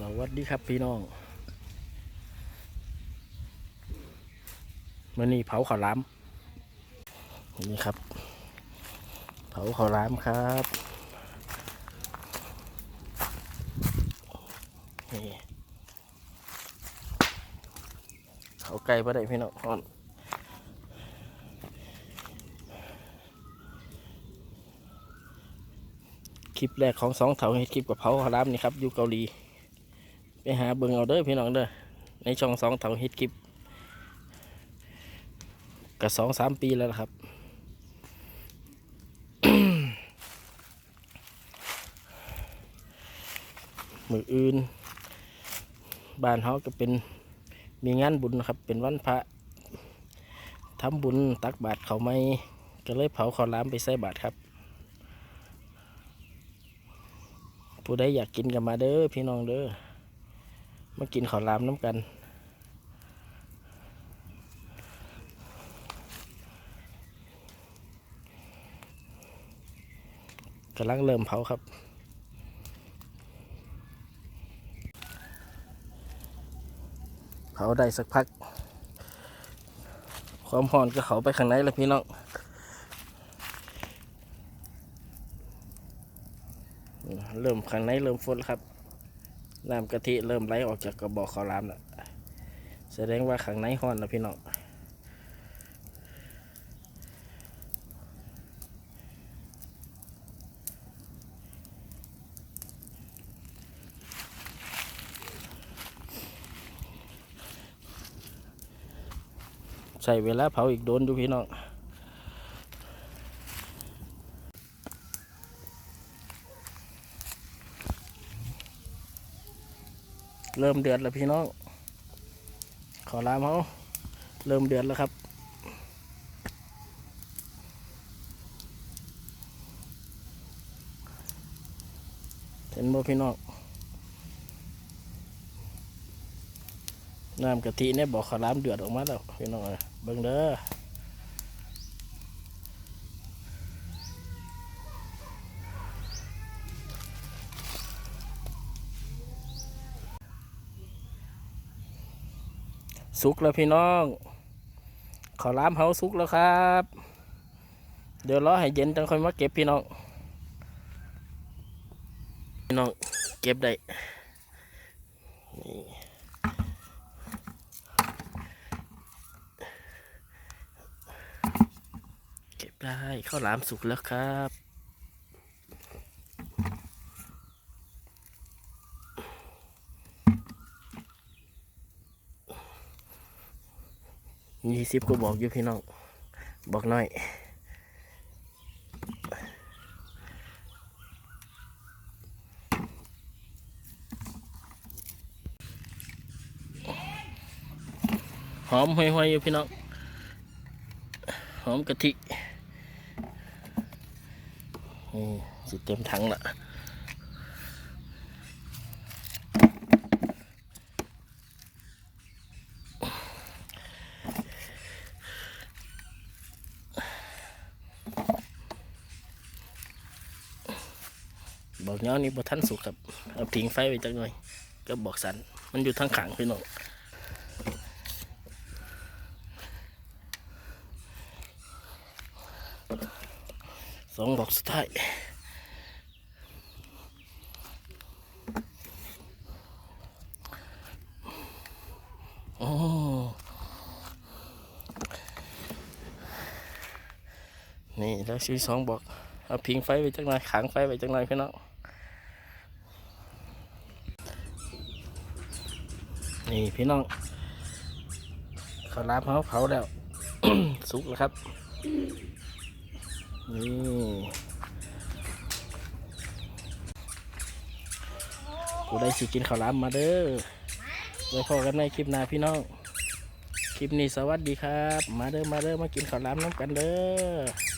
สวัสดีครับพี่น้องมื่อนี้เผาข้าวลามนี่ครับ เผาข้าวลามครับนี่เขาไก่ปะได้พี่น้องอ่อนคลิปแรกของสองเถาเฮ็ดคลิปกับเผาข้าวลามนี่ครับอยู่เกาหลี ไปหาเบิ่งเอาเด้อพี่น้องเด้อในช่องสองเถาฮ็ดคลิปก็สองสามปีแล้วครับ มืออื่น บ้านเฮาก็เป็นมีงานบุญนะครับ เป็นวันพระทำบุญตักบาตรเขาไม่ก็เลยเผาข้าวลามไปใส่บาตรครับ ผู้ใดอยากกินกันมาเด้อพี่น้องเด้อ มากินข้าวลามน้ำกันกำลังเริ่มเผาครับ เผาได้สักพัก ความหอนก็เขาไปข้างในแล้วพี่น้องเริ่มข้างในเริ่มฝนครับ น้ำกะทิเริ่มไหลออกจากกระบอกข้าวหลามแล้วแสดงว่าข้างในห้อนแล้วพี่น้องใส่เวลาเผาอีกโดนอยู่พี่น้อง เริ่มเดือดแล้วพี่น้องข้าวหลามเขาเริ่มเดือดแล้วครับ เห็นบ่พี่น้องน้ำกะทิเนี่ยบอกข้าวหลามเดือดออกมาแล้วพี่น้องเอ้ยเบิ่งเด้อ สุกแล้วพี่น้องข้าวหลามเฮาสุกแล้วครับ เดี๋ยวรอให้เย็นจังค่อยมาเก็บพี่น้อง พี่น้องเก็บได้เก็บได้ข้าวหลามสุกแล้วครับ ยี่สิบก็บอกอยู่พี่น้อง บอกหน่อยหอมห่วยๆอยู่พี่น้อง หอมกะทิ นี่สิเต็มถังละ บอกเงานี่บ่ทันสุกครับเอาทิ้งไฟไว้จักหน่อย ก็บอกสันมันอยู่ทั้งขังพี่น้องสองดอกสุดท้ายโอ้นี่แล้วชื่อสองบอกเอาพิงไฟไปจังหน่อยขังไฟไปจังหน่อยพี่น้อง นี่พี่น้องข้าวหลามเขาเผาแล้วสุกแล้วครับ นี่กูได้สิกินข้าวหลามมาเด้อไว้พอกันในคลิปหน้าพี่น้อง คลิปนี้สวัสดีครับ มาเด้อมาเด้อมากินข้าวหลามน้ำกันเด้อ